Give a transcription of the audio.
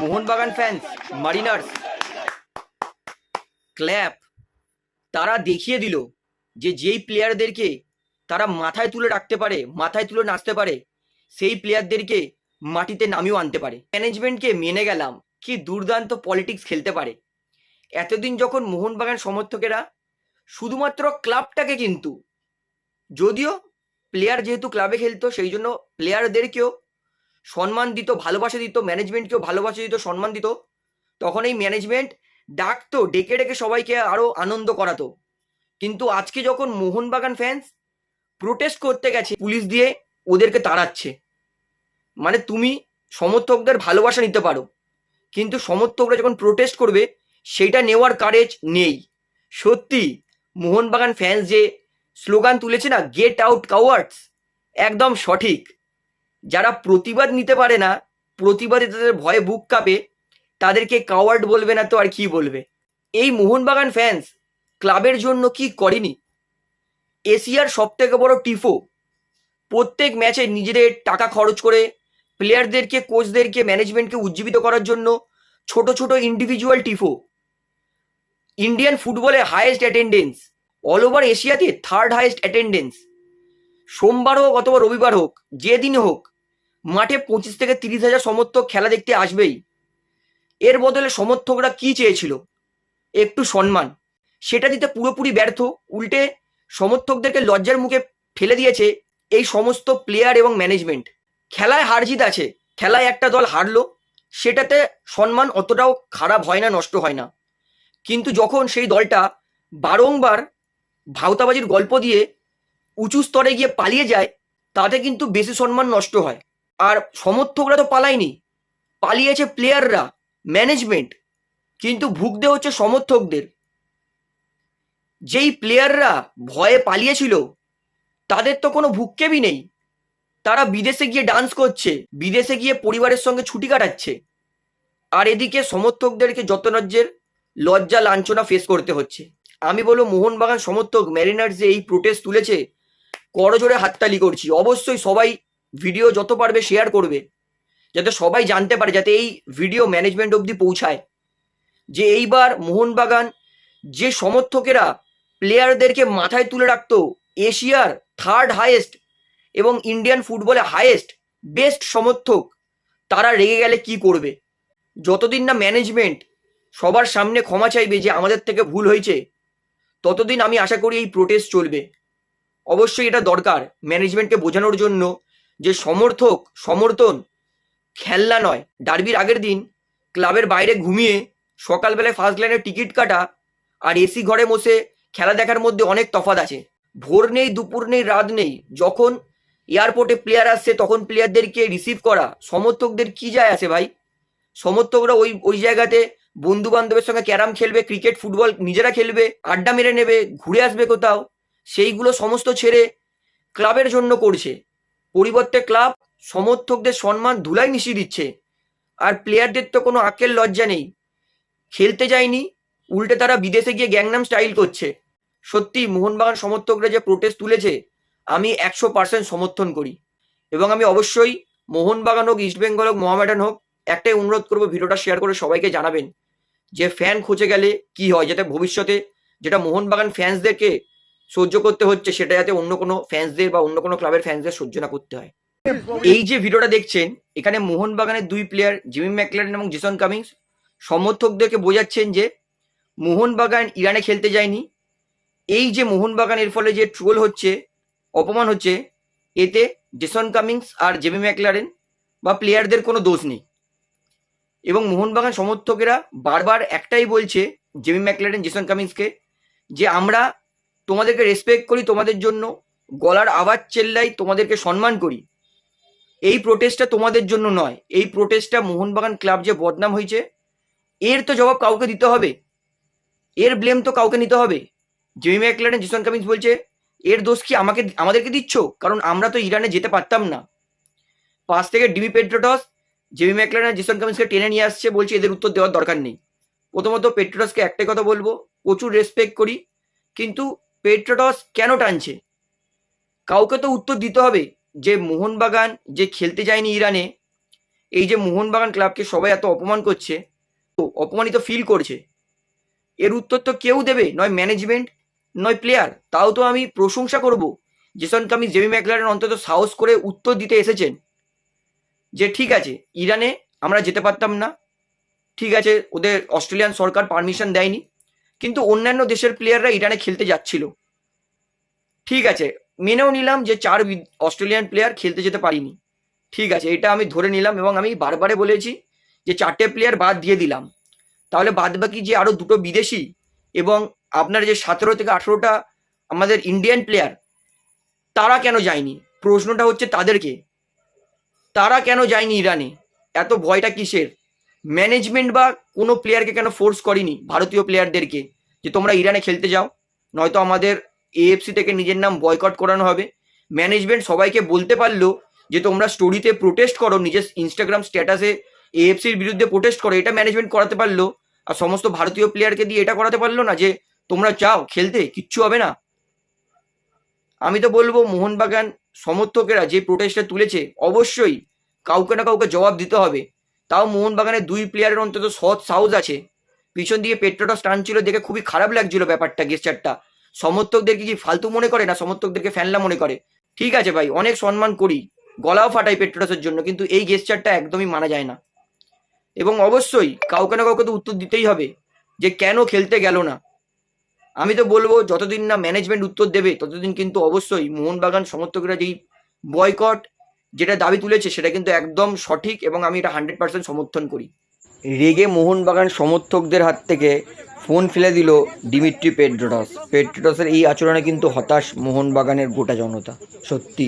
Mohun Bagan fans মারিনার্স clap তারা দেখিয়ে দিল যে যেই প্লেয়ারদেরকে তারা মাথায় তুলে রাখতে পারে, মাথায় তুলে নাচতে পারে, সেই প্লেয়ারদেরকে মাটিতে নামিয়েও আনতে পারে। ম্যানেজমেন্টকে মেনে গেলাম কি দুর্দান্ত পলিটিক্স খেলতে পারে। এতদিন যখন মোহনবাগান সমর্থকেরা শুধুমাত্র ক্লাবটাকে কিন্তু, যদিও প্লেয়ার যেহেতু ক্লাবে খেলতো, সেই জন্য প্লেয়ারদেরকেও সম্মান দিত, ভালোবাসা দিত ম্যানেজমেন্টকেও ভালোবাসা দিত, সম্মান দিত। তখন এই ম্যানেজমেন্ট ডাকতো, ডেকে ডেকে সবাইকে আরও আনন্দ করাতো। কিন্তু আজকে যখন মোহনবাগান ফ্যান্স প্রোটেস্ট করতে গেছে পুলিশ দিয়ে, ওদেরকে তাড়াচ্ছে। মানে তুমি সমর্থকদের ভালোবাসা নিতে পারো, কিন্তু সমর্থকরা যখন প্রোটেস্ট করবে, সেটা নেওয়ার কারেজ নেই। সত্যি, মোহনবাগান ফ্যান্স যে স্লোগান তুলেছে না গেট আউট কাওয়ার্ডস একদম সঠিক। যারা প্রতিবাদ নিতে পারে না, প্রতিবাদে তাদের ভয়ে বুক কাঁপে, তাদেরকে কাওয়ার্ড বলবে না তো আর কি বলবে? এই মোহনবাগান ফ্যান্স ক্লাবের জন্য কি করেনি? এশিয়ার সব থেকে বড় টিফো প্রত্যেক ম্যাচে নিজেদের টাকা খরচ করে প্লেয়ারদেরকে কোচদেরকে ম্যানেজমেন্টকে উজ্জীবিত করার জন্য ছোট ছোট ইন্ডিভিজুয়াল টিফো ইন্ডিয়ান ফুটবলে হায়েস্ট অ্যাটেন্ডেন্স অল ওভার এশিয়াতে থার্ড হায়েস্ট অ্যাটেন্ডেন্স সোমবার হোক অথবা রবিবার হোক, যে দিন হোক, মাঠে পঁচিশ থেকে তিরিশ হাজার সমর্থক খেলা দেখতে আসবেই। এর বদলে সমর্থকরা কি চেয়েছিল? একটু সম্মান। সেটা দিতে পুরোপুরি ব্যর্থ, উল্টে সমর্থকদেরকে লজ্জার মুখে ফেলে দিয়েছে এই সমস্ত প্লেয়ার এবং ম্যানেজমেন্ট খেলায় হার জিত আছে, খেলায় একটা দল হারলো, সেটাতে সম্মান অতটাও খারাপ হয় না, নষ্ট হয় না। কিন্তু যখন সেই দলটা বারংবার ভাওতাবাজির গল্প দিয়ে উঁচু স্তরে গিয়ে পালিয়ে যায়, তাতে কিন্তু বেশি সম্মান নষ্ট হয়। আর সমর্থকরা তো পালায়নি। পালিয়েছে প্লেয়াররা ম্যানেজমেন্ট কিন্তু ভুগতে হচ্ছে সমর্থকদের। যেই প্লেয়াররা ভয়ে পালিয়েছিল, তাদের তো কোনো ভুক্কেবি নেই। তারা বিদেশে গিয়ে ডান্স করছে, বিদেশে গিয়ে পরিবারের সঙ্গে ছুটি কাটাচ্ছে। আর এদিকে সমর্থকদেরকে যত রাজ্যের লজ্জা লাঞ্ছনা ফেস করতে হচ্ছে। আমি বলব মোহনবাগান সমর্থক ম্যারিনার্স যে এই প্রোটেস্ট তুলেছে করজোরে হাততালি করছি। অবশ্যই সবাই ভিডিও যত পারবে শেয়ার করবে, যাতে সবাই জানতে পারে, যাতে এই ভিডিও ম্যানেজমেন্ট অবধি পৌঁছায়। যে এইবার মোহনবাগান যে সমর্থকেরা প্লেয়ারদেরকে মাথায় তুলে রাখতো, এশিয়ার থার্ড হাইয়েস্ট এবং ইন্ডিয়ান ফুটবলে হাইয়েস্ট বেস্ট সমর্থক, তারা রেগে গেলে কি করবে? যতদিন না ম্যানেজমেন্ট সবার সামনে ক্ষমা চাইবে যে আমাদের থেকে ভুল হয়েছে, ততদিন আমি আশা করি এই প্রোটেস্ট চলবে। অবশ্যই এটা দরকার ম্যানেজমেন্টকে বোঝানোর জন্য যে সমর্থক, সমর্থন খেলনা নয়। ডার্বির আগের দিন ক্লাবের বাইরে ঘুমিয়ে সকালবেলায় ফার্স্ট লাইনের টিকিট কাটা আর এসি ঘরে বসে খেলা দেখার মধ্যে অনেক তফাৎ আছে। ভোর নেই, দুপুর নেই, রাত নেই। যখন এয়ারপোর্টে প্লেয়ার আসছে, তখন প্লেয়ারদেরকে রিসিভ করা। সমর্থকদের কি যায় আছে ভাই? সমর্থকরা ওই ওই জায়গাতে বন্ধু বান্ধবের সঙ্গে ক্যারাম খেলবে ক্রিকেট ফুটবল নিজেরা খেলবে, আড্ডা মেরে নেবে, ঘুরে আসবে কোথাও। সেইগুলো সমস্ত ছেড়ে ক্লাবের জন্য করছে। পরিবর্তে ক্লাব সমর্থকদের সম্মান ধুলাই মিশিয়ে দিচ্ছে। আর প্লেয়ারদের তো কোনো আকেল লজ্জা নেই। খেলতে যায়নি, উল্টে তারা বিদেশে গিয়ে গ্যাংনাম স্টাইল করছে। সত্যি, মোহনবাগান সমর্থকরা যে প্রোটেস্ট তুলেছে, আমি একশো পার্সেন্ট সমর্থন করি। এবং আমি অবশ্যই মোহনবাগান হোক ইস্টবেঙ্গল হোক মোহামেডান হোক, একটাই অনুরোধ করব ভিডিওটা শেয়ার করে সবাইকে জানাবেন। যে ফ্যান খুঁজে গেলে কি হয়, যাতে ভবিষ্যতে যেটা মোহনবাগান ফ্যান্সদেরকে সহ্য করতে হচ্ছে সেটা যাতে অন্য কোনো ফ্যান্সদের বা অন্য কোনো ক্লাবের ফ্যান্সদের সহ্য না করতে হয়। এই যে ভিডিওটা দেখছেন, এখানে মোহনবাগানের দুই প্লেয়ার জিমি ম্যাকলারেন এবং জেসন কামিংস, সমর্থকদেরকে বোঝাচ্ছেন যে মোহনবাগান ইরানে খেলতে যায়নি। এই যে মোহনবাগানের ফলে যে ট্রোল হচ্ছে, অপমান হচ্ছে, এতে জেসন কামিংস আর জেমি ম্যাকলারেন বা প্লেয়ারদের কোনো দোষ নেই। এবং মোহনবাগান সমর্থকেরা বারবার একটাই বলছে জেমি ম্যাকলারেন, জেসন কামিংসকে যে আমরা তোমাদেরকে রেসপেক্ট করি, তোমাদের জন্য গলার আওয়াজ চেল্লাই তোমাদেরকে সম্মান করি। এই প্রোটেস্টটা তোমাদের জন্য নয়। এই প্রোটেস্টটা মোহনবাগান ক্লাব যে বদনাম হয়েছে, এর তো জবাব কাউকে দিতে হবে। এর ব্লেম তো কাউকে নিতে হবে। জেমি ম্যাকলারেন জিসন কামিন্স বলছে, এর দোষ কি আমাকে, আমাদেরকে দিচ্ছ? কারণ আমরা তো ইরানে যেতে পারতাম না। পাশ থেকে DB patriots Jamie McLaren Jason কামিন্সকে টেনে নিয়ে আসছে, বলছে এদের উত্তর দেওয়ার দরকার নেই। প্রথমত পেট্রোটসকে একটাই কথা বলব, প্রচুর রেসপেক্ট করি, কিন্তু পেট্রোটস কেন টানছে? কাউকে তো উত্তর দিতে হবে যে মোহনবাগান যে খেলতে যায়নি ইরানে, এই যে মোহনবাগান ক্লাবকে সবাই এত অপমান করছে, তো অপমানিত ফিল করছে। এর উত্তর তো কেউ দেবে, নয় ম্যানেজমেন্ট নয় প্লেয়ার তাও তো আমি প্রশংসা করব যেসনকে আমি জেমি ম্যাকলারেন অন্তত সাহস করে উত্তর দিতে এসেছেন, যে ঠিক আছে, ইরানে আমরা যেতে পারতাম না, ঠিক আছে, ওদের অস্ট্রেলিয়ান সরকার পারমিশন দেয়নি কিন্তু অন্যান্য দেশের প্লেয়াররা ইরানে খেলতে যাচ্ছিল। ঠিক আছে, মেনেও নিলাম যে চার অস্ট্রেলিয়ান প্লেয়ার খেলতে যেতে পারিনি। ঠিক আছে, এটা আমি ধরে নিলাম এবং আমি বারবারে বলেছি যে চারটে প্লেয়ার বাদ দিয়ে দিলাম। তাহলে বাদ বাকি যে আরও দুটো বিদেশি এবং আপনার যে সতেরো থেকে আঠেরোটা আমাদের ইন্ডিয়ান প্লেয়ার তারা কেন যায়নি? প্রশ্নটা হচ্ছে তাদেরকে। তারা কেন যায়নি ইরানে? এত ভয়টা কিসের? ম্যানেজমেন্ট বা কোনো প্লেয়ারকে কেন ফোর্স করেনি? ভারতীয় প্লেয়ারদেরকে যে তোমরা ইরানে খেলতে যাও, নয়তো আমাদের এএফসি থেকে নিজের নাম বয়কট করানো হবে। ম্যানেজমেন্ট সবাইকে বলতে পারল যে তোমরা স্টোরিতে প্রোটেস্ট করো, নিজের ইনস্টাগ্রাম স্ট্যাটাসে এএফসির বিরুদ্ধে প্রোটেস্ট করো। এটা ম্যানেজমেন্ট করাতে পারল। আর সমস্ত ভারতীয় প্লেয়ারকে দিয়ে এটা করাতে পারল না যে, তোমরা চাও খেলতে? কিচ্ছু হবে না? আমি তো বলব, মোহনবাগান সমর্থকেরা যে প্রোটেস্টটা তুলেছে, অবশ্যই কাউকে না কাউকে জবাব দিতে হবে। তাও মোহনবাগানের দুই প্লেয়ারের অন্তত সৎ সাহস আছে। পিছন পেট্রোটা স্টান ছিল দেখে খুবই খারাপ লাগছিল ব্যাপারটা গেস্টারটা সমর্থকদেরকে কি ফালতু মনে করে না? সমর্থকদেরকে ফ্যানলা মনে করে। ঠিক আছে ভাই, অনেক সম্মান করি। গলাও ফাটাই পেট্রোটাসের জন্য, কিন্তু এই গেস্টারটা একদমই মানা যায় না। এবং অবশ্যই কাউকে না কাউকে তো উত্তর দিতেই হবে যে কেন খেলতে গেল না। আমি তো বলব, যতদিন না ম্যানেজমেন্ট উত্তর দেবে, ততদিন কিন্তু অবশ্যই মোহনবাগান সমর্থকরা যেই বয়কট যেটা দাবি তুলেছে সেটা কিন্তু একদম সঠিক এবং আমি এটা হান্ড্রেড পার্সেন্ট সমর্থন করি। রেগে মোহনবাগান সমর্থকদের হাত থেকে ফোন ফেলে দিল ডিমিট্রি পেড্রোটস পেড্রোটসের এই আচরণে কিন্তু হতাশ মোহনবাগানের গোটা জনতা, সত্যি।